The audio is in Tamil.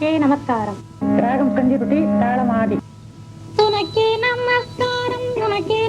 நமஸ்காரம். ராகம் கஞ்சிருட்டி தாளமாடி. உனக்கே நமஸ்காரம் உனக்கே